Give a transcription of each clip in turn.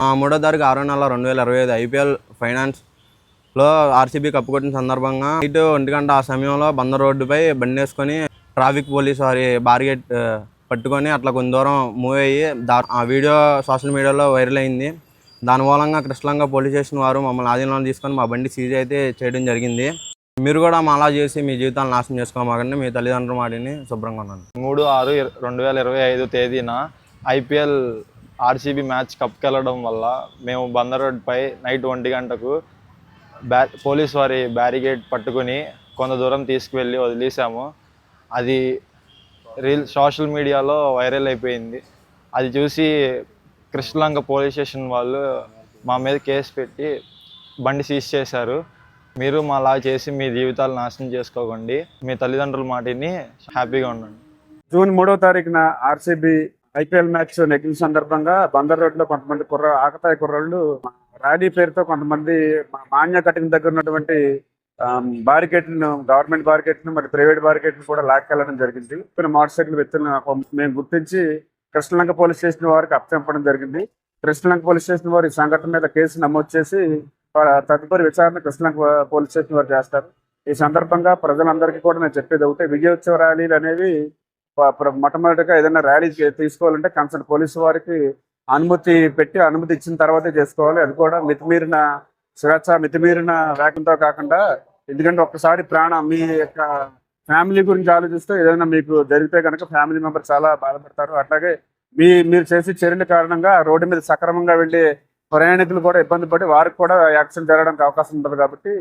మూడో తారీఖు ఆరో నెల రెండు వేల ఇరవై ఐదు ఐపీఎల్ ఫైనాన్స్లో ఆర్సీబీ కప్పు కొట్టిన సందర్భంగా ఇటు ఒంటి గంట ఆ సమయంలో బందర్ రోడ్డుపై బండి వేసుకొని ట్రాఫిక్ పోలీస్ వారి బార్గేట్ పట్టుకొని అట్లా కొంత దూరం మూవ్ అయ్యి దా ఆ వీడియో సోషల్ మీడియాలో వైరల్ అయింది. దాని మూలంగా కృష్ణలంక పోలీస్ స్టేషన్ వారు మమ్మల్ని ఆధీనంలో తీసుకొని మా బండి సీజ్ అయితే చేయడం జరిగింది. మీరు కూడా మా అలా చేసి మీ జీవితాన్ని నాశనం చేసుకోమాకండి. మీ తల్లిదండ్రుల మాటిని శుభ్రంగా ఉన్నాను మూడు ఆరు ఇర- రెండు వేల ఇరవై ఐదు తేదీన ఐపీఎల్ ఆర్సీబీ మ్యాచ్ కప్కి వెళ్ళడం వల్ల మేము బందర్ రోడ్పై నైట్ ఒంటి గంటకు బ్యా పోలీస్ వారి బ్యారిగేడ్ పట్టుకుని కొంత దూరం తీసుకువెళ్ళి వదిలేసాము. అది రీల్ సోషల్ మీడియాలో వైరల్ అయిపోయింది. అది చూసి కృష్ణలంక పోలీస్ స్టేషన్ వాళ్ళు మా మీద కేసు పెట్టి బండి సీజ్ చేశారు. మీరు మాలా చేసి మీ జీవితాలు నాశనం చేసుకోకండి. మీ తల్లిదండ్రుల మాటిని హ్యాపీగా ఉండండి. జూన్ మూడో తారీఖున ఆర్సీబీ ఐపీఎల్ మ్యాచ్ నెగ్గిన సందర్భంగా బందర్ రోడ్లో కొంతమంది కుర్ర ఆకతాయి కుర్రాళ్ళు ర్యాలీ పేరుతో కొంతమంది మా- మాన్య కటింగ్ దగ్గర ఉన్నటువంటి బారికేట్ గవర్నమెంట్ బారికేట్ను మరి ప్రైవేట్ బారికేట్ను కూడా లాక్కెళ్ళడం జరిగింది. కొన్ని మోటార్ సైకిల్ వ్యక్తులను మేము గుర్తించి కృష్ణలంక పోలీస్ స్టేషన్ వారికి అప్పచెప్పడం జరిగింది. కృష్ణలంక పోలీస్ స్టేషన్ వారి ఈ సంఘటన మీద కేసు నమోదు చేసి తదుపరి విచారణ కృష్ణలంక పోలీస్ స్టేషన్ వారు చేస్తారు. ఈ సందర్భంగా ప్రజలందరికీ కూడా నేను చెప్పేది ఒకటే విజయోత్సవ ర్యాలీలు అనేవి మొట్టమొదటిగా ఏదైనా ర్యాలీ తీసుకోవాలంటే కన్సర్న్ పోలీసు వారికి అనుమతి పెట్టి అనుమతి ఇచ్చిన తర్వాతే చేసుకోవాలి. అది కూడా మితిమీరిన స్వేచ్ఛ మితిమీరిన వేగంతో కాకుండా ఎందుకంటే ఒక్కసారి ప్రాణం మీ యొక్క ఫ్యామిలీ గురించి ఆలోచిస్తే ఏదైనా మీకు జరిగితే కనుక ఫ్యామిలీ మెంబర్ చాలా బాధపడతారు. అట్లాగే మీ మీరు చేసే చర్యల కారణంగా రోడ్డు మీద సక్రమంగా వెళ్ళే ప్రయాణికులు కూడా ఇబ్బంది పడి వారికి కూడా యాక్సిడెంట్ జరగడానికి అవకాశం ఉంటుంది కాబట్టి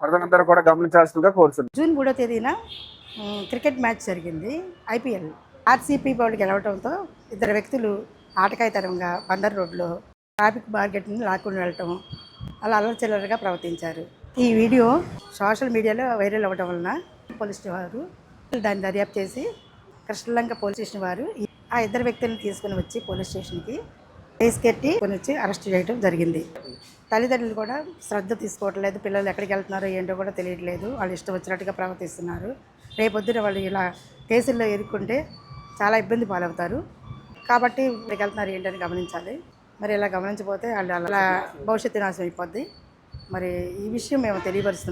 ప్రజలందరూ కూడా గమనించాల్సిందిగా కోరుతున్నాను జూన్ మూడో తేదీన క్రికెట్ మ్యాచ్ జరిగింది ఐపీఎల్. ఆర్సీపీ బౌల్ గెలవడంతో ఇద్దరు వ్యక్తులు ఆటకాయతరంగా బందర్ రోడ్లో ట్రాఫిక్ మార్కెట్ని లాక్కుని వెళ్ళటం అలా అలర్చిల్లరగా ప్రవర్తించారు. ఈ వీడియో సోషల్ మీడియాలో వైరల్ అవ్వడం వలన పోలీస్ వారు దాన్ని దర్యాప్తు చేసి కృష్ణలంక పోలీస్ స్టేషన్ వారు ఆ ఇద్దరు వ్యక్తులను తీసుకుని వచ్చి పోలీస్ స్టేషన్కి కేసు కట్టి కొని వచ్చి అరెస్ట్ చేయడం జరిగింది. తల్లిదండ్రులు కూడా శ్రద్ధ తీసుకోవట్లేదు. పిల్లలు ఎక్కడికి వెళ్తున్నారో ఏంటో కూడా తెలియట్లేదు. వాళ్ళు ఇష్టం వచ్చినట్టుగా ప్రవర్తిస్తున్నారు. రేపొద్దున వాళ్ళు ఇలా కేసుల్లో ఎదుర్కొంటే చాలా ఇబ్బంది పాలవుతారు. కాబట్టి ఇక్కడికి వెళ్తున్నారు ఏంటని గమనించాలి. మరి ఇలా గమనించకపోతే వాళ్ళు అలా భవిష్యత్తు నాశనం అయిపోద్ది. మరి ఈ విషయం మేము తెలియపరుస్తున్నాం.